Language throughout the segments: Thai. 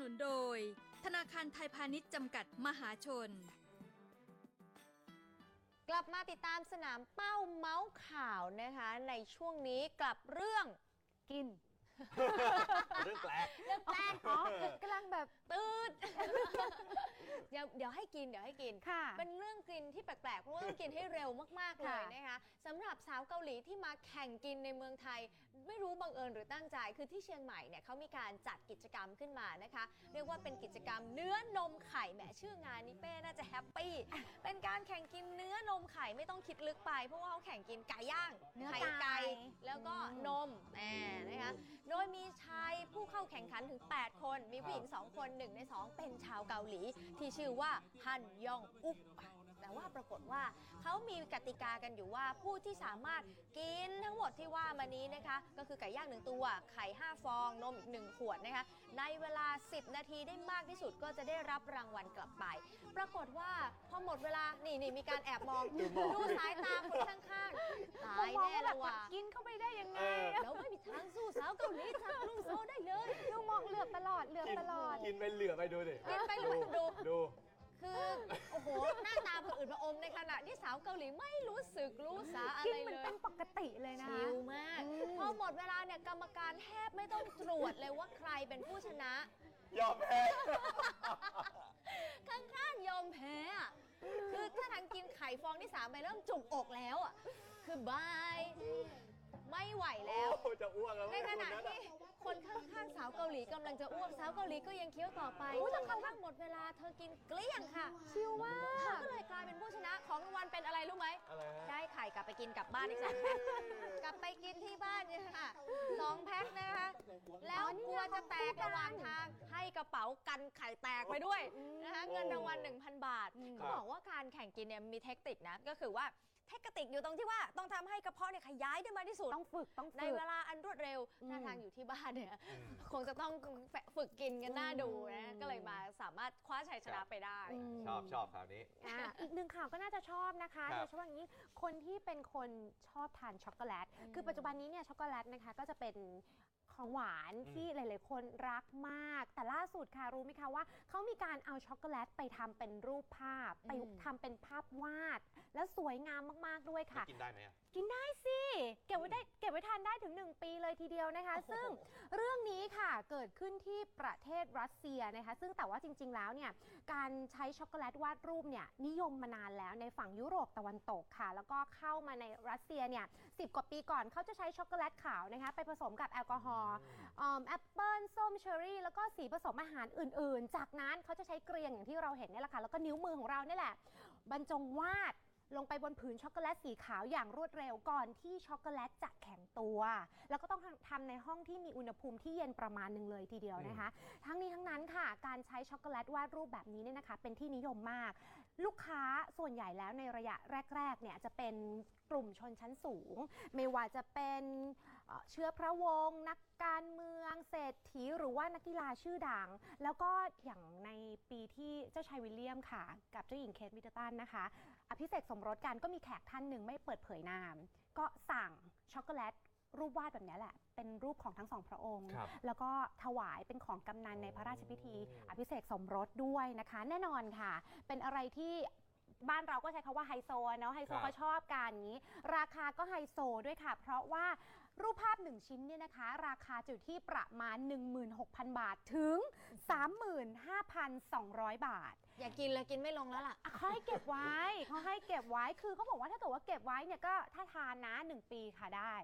นุนโดย ธนาคารไทยพาณิชย์จำกัดมหาชน กลับมาติดตามสนามเป้าเมาส์ข่าวนะคะ ในช่วงนี้กลับเรื่องกิน เรื่องแปลก เรื่องแปลกอ๋อกำลังแบบ ตืดเดี๋ยวเดี๋ยวให้กินเดี๋ยวให้กิน ค่ะเป็นเรื่องกิ นที่แปลกๆ เพราะว่าต้องกินให้เร็วมากๆเลยค่ะนะคะสำหรับสาวเกาหลีที่มาแข่งกินในเมืองไทย ไม่รู้บังเอิญหรือตั้งใจ คือที่เชียงใหม่เนี่ยเขามีการจัดกิจกรรมขึ้นมานะคะ เรียกว่าเป็นกิจกรรมเนื้อนมไข่แหมชื่องานนี้เป้น่าจะแฮปปี้เป็นการแข่งกินเนื้อนมไข่ไม่ต้องคิดลึกไป เพราะว่าเขาแข่งกินไก่ย่างเนื้อไข่ไก่ไก่แล้วก็นมแหมนะคะโดยมีชายผู้เข้าแข่งขันถึง 8 คน มีผู้หญิง 2 คนหนึ่งใน 2 เป็นชาวเกาหลี ที่ชื่อว่าฮันยองอุกแต่ ว่าปรากฏว่าเขามีกติกากันอยู่ว่าผู้ที่สามารถกินทั้งหมดที่ว่ามานี้นะคะ ก็คือไก่ย่างหนึ่งตัว ไข่ 5 ฟอง นมอีก 1 ขวดนะคะ ในเวลา 10 นาทีได้มากที่สุดก็จะได้รับรางวัลกลับไป ปรากฏว่าพอหมดเวลา นี่นี่มีการแอบมองดูมองดูสายตาคนข้างๆตาเขายมองแน่ว่าเลแบบยว่ะกินเข้าไปได้ยังไงเออแล้วไม่มีทางสู้สาวเกาหลีจากกรุงโซลได้เลยดูมองเหลือบตลอดเหลือบกินตลอด กินไปเหลือไปดูดิกินไปดูดูดู คือ โอ้โห หน้าตาผะอืดผะอมในขณะที่สาวเกาหลีไม่รู้สึกรู้สาอะกินไรเหมือนเลยเป็นปกติเลยนะ ชิลมาก อืม พอหมดเวลาเนี่ยกรรมการแทบไม่ต้องตรวจเลยว่าใครเป็นผู้ชนะ ยอมแพ้ข้างๆยอมแพ้อะคือถ้าทางกินไข่ฟองที่สามไปเริ่มจุกอกแล้วอะ คือบาย ไม่ไหวแล้ว โอ้จะอ้วกแล้วในขณะที่ คนข้างๆสาวเกาหลีกำลังจะอ้วกสาวเกาหลีก็ยังเคี้ยวต่อไปจนกระทั่งหมดเวลาเธอกินเกลี้ยงค่ะ ชิลมาเธอก ก็เลยกลายเป็นผู้ชนะของรางวัลเป็นอะไรรู้ไหม อะไรฮะ ได้ไข่กลับไปกินกลับบ้านอีกสองแพ็คกลับไปกินที่บ้านเนี่ยค่ะสองแพ็คนะคะ แล้วกลัวจะแตกระหว่างทาง ให้กระเป๋ากันไข่แตกไปด้วยนะคะ เงินรางวัล 1,000 บาท เขาบอกว่าการแข่งกินเนี่ยมีเทคนิคนะ ก็คือว่า เทคนิคอยู่ตรงที่ว่าต้องทำให้กระเพาะเนี่ยขยายได้มากที่สุด ต้องฝึกต้องในฝึกเวลาอันรวดเร็วอืมถ้าทางอยู่ที่บ้านเนี่ย คงจะต้องฝึกกินกันหน้าดูนะ ก็เลยมาสามารถคว้าชัยชนะไปได้ ชอบชอบคราวนี้ อะอีกหนึ่งข่าวก็น่าจะชอบนะคะครับโดยเฉพาะอย่างนี้คนที่เป็นคนชอบทานช็อกโกแลต คือปัจจุบันนี้เนี่ยช็อกโกแลตนะคะก็จะเป็น ของหวานที่หลาย ๆ คนรักมาก แต่ล่าสุดค่ะรู้ไหมคะว่าเขามีการเอาช็อกโกแลตไปทำเป็นรูปภาพ ไปอืมทำเป็นภาพวาด แล้วสวยงามมาก ๆ ด้วยค่ะ กินได้ไหมอะ กินได้สิ เก็บไว้ได้เก็บไว้ทานได้ถึง 1 ปีเลยทีเดียวนะคะ ซึ่งเรื่องนี้ค่ะเกิดขึ้นที่ประเทศรัสเซียนะคะ ซึ่งแต่ว่าจริง ๆ แล้วเนี่ยการใช้ช็อกโกแลตวาดรูปเนี่ยนิยมมานานแล้วในฝั่งยุโรปตะวันตกค่ะ แล้วก็เข้ามาในรัสเซียเนี่ยสิกว่าปีก่อนเขาจะใช้ช็อกโกแลตขาวนะคะไปผสมกับแอลกอฮอล์แอปเปิลส้มเชอรี่ แล้วก็สีผสมอาหารอื่น ๆ จากนั้นเขาจะใช้เกรียงอย่างที่เราเห็นเนี่ยแหละค่ะแล้วก็นิ้วมือของเราเนี่ยแหละ บรรจงวาดลงไปบนผืนช็อกโกแลตสีขาวอย่างรวดเร็วก่อนที่ช็อกโกแลตจะแข็งตัว แล้วก็ต้องทำในห้องที่มีอุณหภูมิที่เย็นประมาณหนึ่งเลยทีเดียวนะคะ ทั้งนี้ทั้งนั้นค่ะ การใช้ช็อกโกแลตวาดรูปแบบนี้เนี่ยนะคะ เป็นที่นิยมมาก ลูกค้าส่วนใหญ่แล้วในระยะแรกๆเนี่ยจะเป็นกลุ่มชนชั้นสูง ไม่ว่าจะเป็น เอ่อเชื้อพระวงศ์นักการเมืองเศรษฐีหรือว่านักกีฬาชื่อดัง แล้วก็อย่างในปีที่เจ้าชายวิลเลียมค่ะ กับเจ้าหญิงเคทมิดเดิลตันนะคะ อภิเษกสมรสกันก็มีแขกท่านหนึ่งไม่เปิดเผยนาม ก็สั่งช็อกโกแลตรูปวาดแบบนี้แหละ เป็นรูปของทั้งสองพระองค์ครับแล้วก็ถวายเป็นของกำนันในพระราชพิธี อภิเษกสมรสด้วยนะคะ แน่นอนค่ะ เป็นอะไรที่บ้านเราก็ใช้คาว่าไฮโซอะเนาะไฮโซครับก็ชอบกันอย่างนี้ ราคาก็ไฮโซด้วยค่ะ เพราะว่า รูปภาพหนึ่งชิ้นเนี่ยนะคะ ราคาจะอยู่ที่ประมาณ 16,000 บาทถึง 35,200 บาท อย่ากินเลยกินไม่ลงแล้วล่ะ อะเขาให้เก็บไว้เขาให้เก็บไว้คือเขาบอกว่าถ้าเกิดว่าเก็บไว้เนี่ยก็ถ้าทานนะ 1 ปีค่ะได้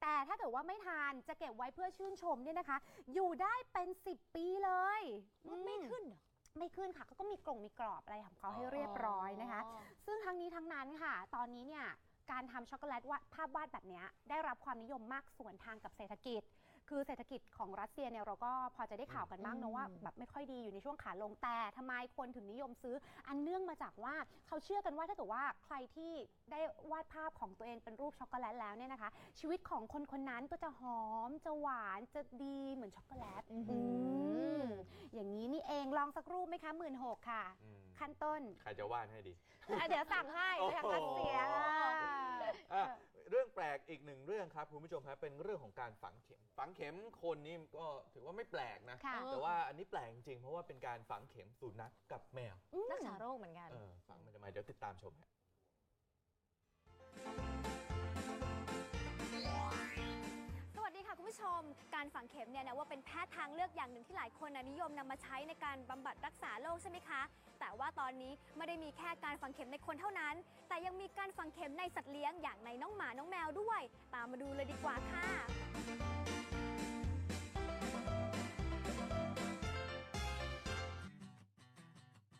แต่ถ้าเกิดว่าไม่ทานจะเก็บไว้เพื่อชื่นชมเนี่ยนะคะ อยู่ได้เป็น 10 ปีเลยมันไม่อืขึ้นเหรอ ไม่ขึ้นค่ะเขาก็มีกล่องมีกรอบอะไรของเขาให้เรียบร้อยนะคะอ๋อซึ่งทั้งนี้ทั้งนั้นค่ะ ตอนนี้เนี่ย การทำช็อกโกแลตวาดภาพวาดแบบเนี้ยได้รับความนิยมมากส่วนทางกับเศรษฐกิจ คือเศรษฐกิจของรัสเซียเนี่ยเราก็พอจะได้ข่าวกันบ้างเนอะว่าแบบไม่ค่อยดีอยู่ในช่วงขาลงแต่ทำไมคนถึงนิยมซื้อ อันเนื่องมาจากว่าเขาเชื่อกันว่าถ้าเกิดว่าใครที่ได้วาดภาพของตัวเองเป็นรูปช็อกโกแลตแล้วเนี่ยนะคะ ชีวิตของคนคนนั้นก็จะหอมจะหวานจะดีเหมือนช็อกโกแลตอื้อหืออืม อย่างนี้นี่เองลองสักรูปไหมคะหมื่นหกค่ะ อืมขั้นต้นใครจะวาดให้ดี อะเดี๋ยวสั่งให้ไปทางรัสเซียอะเรื่องแปลกอีกหนึ่งเรื่องครับคุณผู้ชมครับเป็นเรื่องของการฝังเข็ม ฝังเข็มคนนี่ก็ถือว่าไม่แปลกนะ ค่ะแต่ว่าอันนี้แปลกจริงๆเพราะว่าเป็นการฝังเข็มสุนัขกับแมว รักษาโรคเหมือนกัน เออฝังมันทำไมเดี๋ยวติดตามชมฮะส ผู้ชม การฝังเข็มเนี่ยนะว่าเป็นแพทย์ทางเลือกอย่างหนึ่งที่หลายคนนะนิยมนำมาใช้ในการบำบัดรักษาโรคใช่ไหมคะ แต่ว่าตอนนี้ไม่ได้มีแค่การฝังเข็มในคนเท่านั้น แต่ยังมีการฝังเข็มในสัตว์เลี้ยงอย่างในน้องหมาน้องแมวด้วย ตามมาดูเลยดีกว่าค่ะ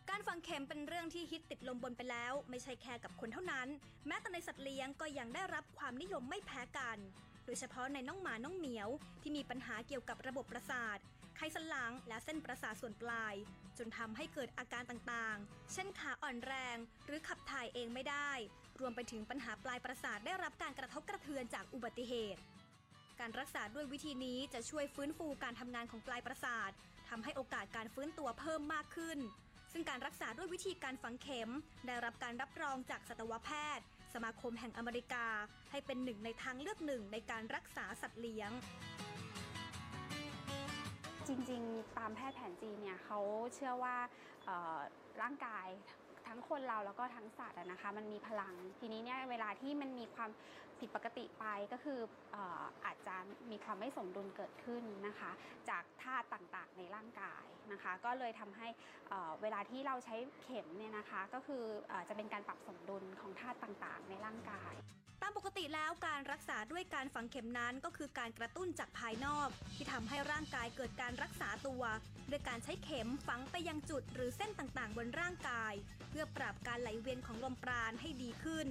การฝังเข็มเป็นเรื่องที่ฮิตติดลมบนไปแล้ว ไม่ใช่แค่กับคนเท่านั้น แม้แต่ในสัตว์เลี้ยงก็ยังได้รับความนิยมไม่แพ้กัน โดยเฉพาะในน้องหมาน้องเหมียว ที่มีปัญหาเกี่ยวกับระบบประสาท ไขสันหลังและเส้นประสาทส่วนปลาย จนทำให้เกิดอาการต่างๆ เช่นขาอ่อนแรง หรือขับถ่ายเองไม่ได้ รวมไปถึงปัญหาปลายประสาทได้รับการกระทบกระเทือนจากอุบัติเหตุ การรักษาด้วยวิธีนี้จะช่วยฟื้นฟูการทำงานของปลายประสาททำให้โอกาสการฟื้นตัวเพิ่มมากขึ้นซึ่งการรักษาด้วยวิธีการฝังเข็ม ได้รับการรับรองจากสัตวแพทย์ สมาคมแห่งอเมริกา ให้เป็นหนึ่งในทางเลือกหนึ่งในการรักษาสัตว์เลี้ยงจริง ๆ ตามแพทย์แผนจีนเนี่ยเขาเชื่อว่าร่างกาย คนเราแล้วก็ทั้งสัตว์นะคะ มันมีพลัง ทีนี้เนี่ยเวลาที่มันมีความผิดปกติไปก็คือเอ่ออาจจะมีความไม่สมดุลเกิดขึ้นนะคะ จากธาตุต่างๆในร่างกายนะคะ ก็เลยทำให้เอ่อเวลาที่เราใช้เข็มเนี่ยนะคะ ก็คืออจะเป็นการปรับสมดุลของธาตุต่างๆ ในร่างกาย ตามปกติแล้วการรักษาด้วยการฝังเข็มนั้นก็คือการกระตุ้นจากภายนอก ที่ทำให้ร่างกายเกิดการรักษาตัวด้วยการใช้เข็มฝังไปยังจุดหรือเส้นต่างๆ บนร่างกาย เพื่อปรับการไหลเวียนของลมปราณให้ดีขึ้น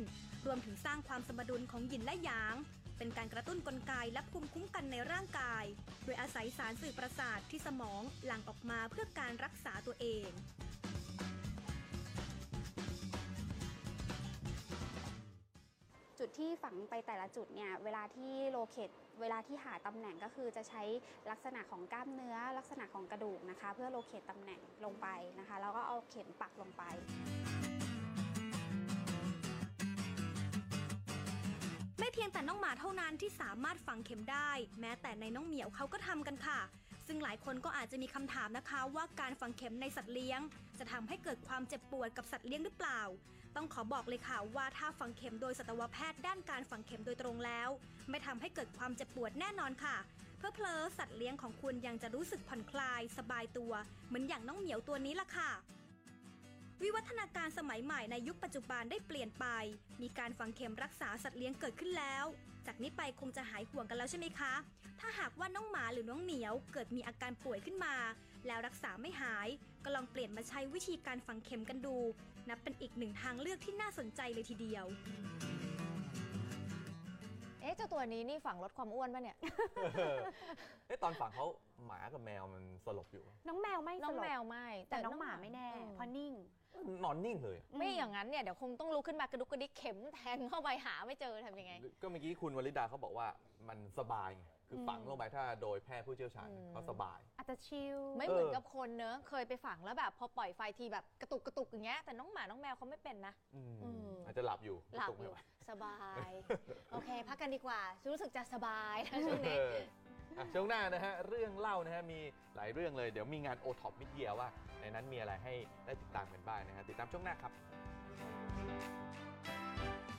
รวมถึงสร้างความสมดุลของหยินและหยาง เป็นการกระตุ้นกลไกและภูมิคุ้มกันในร่างกาย โดยอาศัยสารสื่อประสาทที่สมองหลั่งออกมาเพื่อการรักษาตัวเอง ที่ฝังไปแต่ละจุดเนี่ยเวลาที่โลเคตเวลาที่หาตำแหน่งก็คือจะใช้ลักษณะของกล้ามเนื้อ ลักษณะของกระดูกนะคะ เพื่อโลเคตตำแหน่งลงไปนะคะ แล้วก็เอาเข็มปักลงไปไม่เพียงแต่น้องหมาเท่านั้นที่สามารถฝังเข็มได้ แม้แต่ในน้องเหมียวเขาก็ทำกันค่ะ ซึ่งหลายคนก็อาจจะมีคำถามนะคะ ว่าการฝังเข็มในสัตว์เลี้ยง จะทำให้เกิดความเจ็บปวดกับสัตว์เลี้ยงหรือเปล่า ต้องขอบอกเลยค่ะว่าถ้าฝังเข็มโดยสัตวแพทย์ด้านการฝังเข็มโดยตรงแล้ว ไม่ทำให้เกิดความเจ็บปวดแน่นอนค่ะ เพอเพลอๆสัตว์เลี้ยงของคุณยังจะรู้สึกผ่อนคลาย สบายตัว เหมือนอย่างน้องเหมียวตัวนี้ล่ะค่ะวิวัฒนาการสมัยใหม่ในยุคปัจจุบันได้เปลี่ยนไป มีการฝังเข็มรักษาสัตว์เลี้ยงเกิดขึ้นแล้ว จากนี้ไปคงจะหายห่วงกันแล้วใช่ไหมคะ ถ้าหากว่าน้องหมาหรือน้องเหมียวเกิดมีอาการป่วยขึ้นมา แล้วรักษาไม่หาย ก็ลองเปลี่ยนมาใช้วิธีการฝังเข็มกันดู นับเป็นอีกหนึ่งทางเลือกที่น่าสนใจเลยทีเดียว เอ๊ะเจ้าตัวนี้นี่ฝังลดความอ้วนป่ะเนี่ย เอ๊ะตอนฝังเขา หมากับแมวมันสลบอยู่ น้องแมวไม่น้องสลบแมวไม่แต่น้องหมาไม่แน่ออเพราะนิ่ง นอนนิ่งเลยไม่อย่างนั้นเนี่ยเดี๋ยวคงต้องลุกขึ้นมากระดุกกระดิกเข็มแทงเข้าไปหาไม่เจอทำยังไง ก็เมื่อกี้คุณวลิดาเขาบอกว่ามันสบายไง คือฝังลงไปถ้าโดยแพทย์ผู้เชี่ยวชาญอืมเขาสบาย อาจจะชิลไม่เหมือนกับคนเนอะเคยไปฝังแล้วแบบพอปล่อยไฟทีแบบกระตุกกระตุกอย่างเงี้ยแต่น้องหมาน้องแมวเขาไม่เป็นนะอืมอืมอาจจะหลับอยู่หลับตุกอไม่ยู่ไหวสบาย โอเค พักกันดีกว่า รู้สึกจะสบายนะช่วงนี้เอออะช่วงหน้านะฮะเรื่องเล่านะฮะมีหลายเรื่องเลยเดี๋ยวมีงานโอท็อปมิดเยียว่า ในนั้นมีอะไรให้ได้ติดตามกันบ้างนะฮะติดตามช่วงหน้าครับ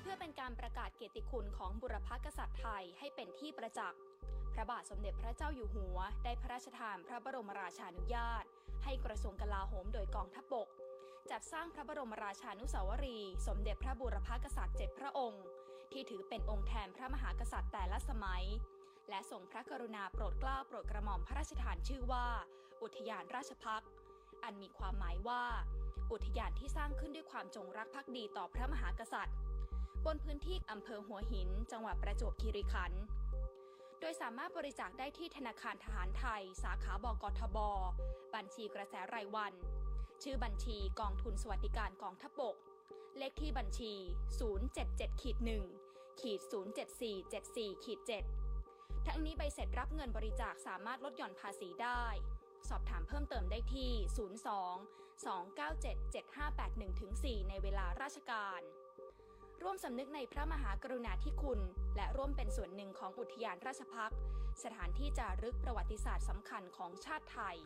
เพื่อเป็นการประกาศเกียรติคุณของบุรพกษัตริย์ไทยให้เป็นที่ประจักษ์ พระบาทสมเด็จพระเจ้าอยู่หัว ได้พระราชทานพระบรมราชานุญาต ให้กระทรวงกลาโหมโดยกองทัพบกจัดสร้างพระบรมราชานุสาวรี สมเด็จพระบุรพกษัตริย์เจ็ดพระองค์ ที่ถือเป็นองค์แทนพระมหากษัตริย์แต่ละสมัย และทรงพระกรุณาโปรดเกล้าโปรดกระหม่อมพระราชทานชื่อว่า อุทยานราชพักษ์อันมีความหมายว่า อุทยานที่สร้างขึ้นด้วยความจงรักภักดีต่อพระมหากษัตริย์ บนพื้นที่อำเภอหัวหิน จังหวัดประจวบคีรีขันธ์ ดยสามารถบริจาคได้ที่ธนาคารทหารไทย สาขาบกทบ บัญชีกระแสรายวัน ชื่อบัญชีกองทุนสวัสดิการกองทัพบก เลขที่บัญชี 077ขีด1ขีด07474ขีด7ทั้งนี้ใบเสร็จรับเงินบริจาคสามารถลดหย่อนภาษีได้ สอบถามเพิ่มเติมได้ที่ 02 297 7581 4 ในเวลาราชการ ร่วมสำนึกในพระมหากรุณาธิคุณ และร่วมเป็นส่วนหนึ่งของอุทยานราชพักษ์สถานที่จารึกประวัติศาสตร์สำคัญของชาติไทย